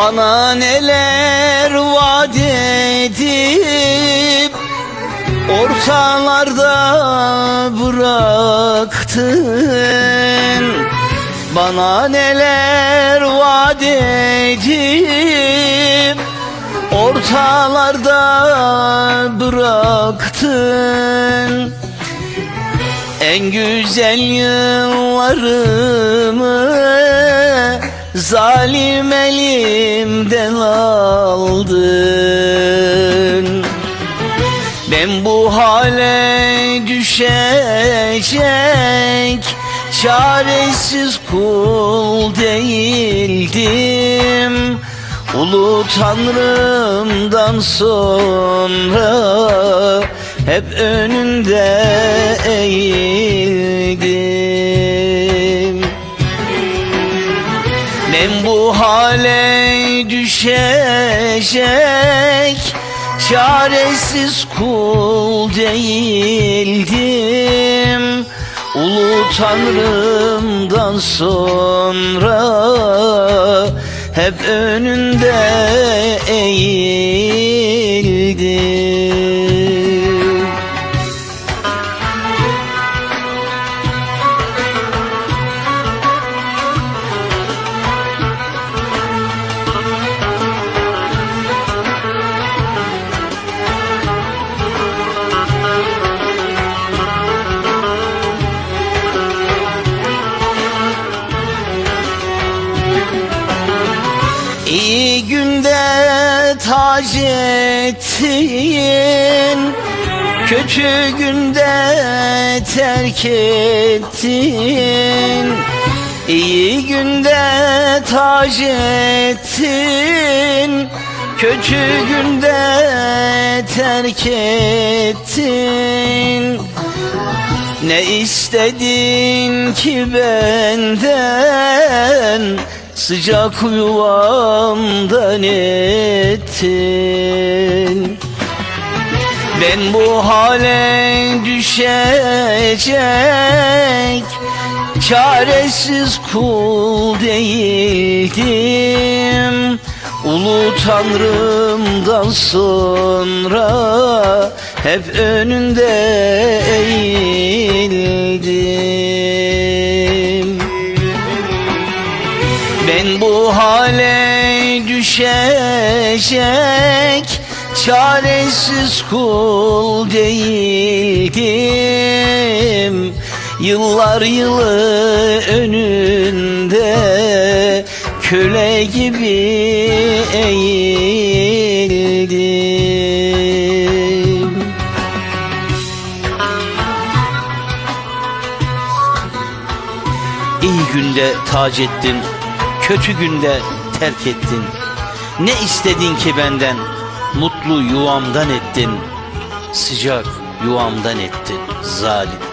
Bana neler vaat edip Ortalarda bıraktın? Bana neler vaat edip Ortalarda bıraktın? En güzel yıllarımı Zalim elimden aldın. Ben bu hale düşecek Çaresiz kul değildim. Ulu Tanrım'dan sonra Hep önünde eğildim ben bu hale düşecek Çaresiz kul değildim. Ulu Tanrım'dan sonra Hep önünde eğildim ettin Kötü günde terk ettin İyi günde tac ettin Kötü günde terk ettin ne istedin ki benden Sıcak yuvamdan ettin Ben bu hale düşecek Çaresiz kul değildim. Ulu Tanrım'dan sonra hep önünde eğildim Ben bu hale düşecek Çaresiz kul değildim. Yıllar yılı önünde Köle gibi eğildim. İyi günde tac ettin, kötü günde terk ettin. Ne istedin ki benden? Mutlu yuvamdan ettin, sıcak yuvamdan ettin zalim.